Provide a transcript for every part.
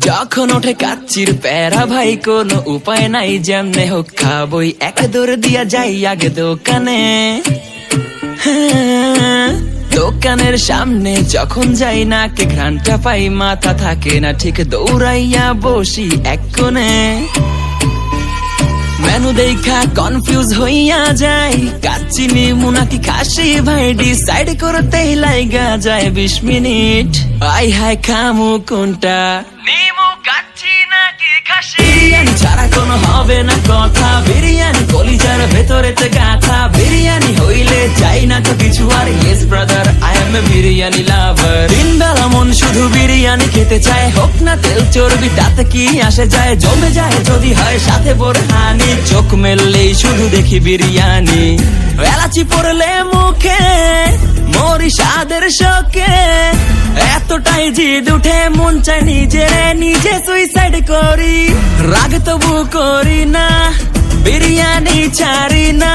যখন ওঠে কাচ্চির প্যারা ভাই কোন উপায় নাই যেমনে হোক খাবই। এক দৌড় দিয়া যাই আগে দোকানে। হ্যাঁ, দোকানের সামনে যখন যাই না কে ঘ্রানটা পাই মাথা থাকে না ঠিক দৌড়াইয়া বসি এক কোণে। মেনু দেখা কনফিউজ হইয়া যায়। কাচ্চিনি মুনাকি খাসি ভাই ডিসাইড করতে লাইগা যায় বিশ মিনিট। আই হাই খামু কোনটা? নিমু, কাচ্চি নাকি খাসি? বিরিয়ানি ছাড়া কোনো হবে না কথা। বিরিয়ানি কলিজার ভেতরেতে গাথা চাই না তো কিছু আর। Yes brother I am a biryani lover দিন বেলা মন শুধু বিরিয়ানি খেতে চায়। হোক না তেল চর্বি, তাতে কি আসে যায়? জমে যায় যদি হয় সাথে বোরহানি। চোখ মেললেই শুধু দেখি বিরিয়ানি। এলাচি পড়লে মুখে মরি স্বাদের শোকে। এতটাই জিদ উঠে, মন চাই নিজে নিজে সুইসাইড করি। রাগ তবু করি না, বিরিয়ানি ছাড়ি না।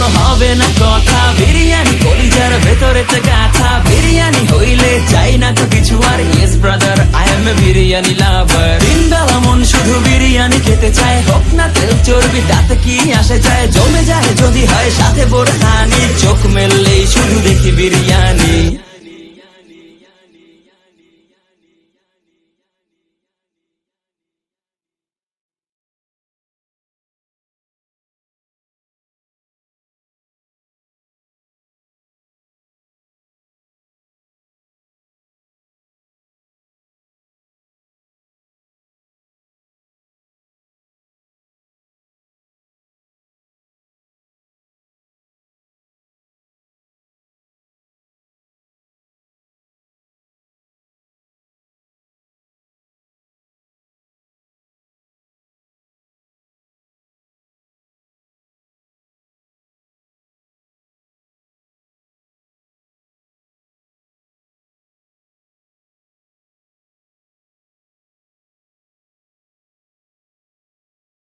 কোনো হবে না কথা। বিরিয়ানি কলিজার ভেতরে গাথা। বিরিয়ানি হইলে চাই না তো কিছু আর। Yes brother I am a biryani lover দিন মন শুধু বিরিয়ানি খেতে চায়। হোক না তেল চর্বি, তাতে কি আসে যায়? জমে যায় যদি হয় সাথে বোরহানি। চোখ মেললেই শুধু দেখি বিরিয়ানি।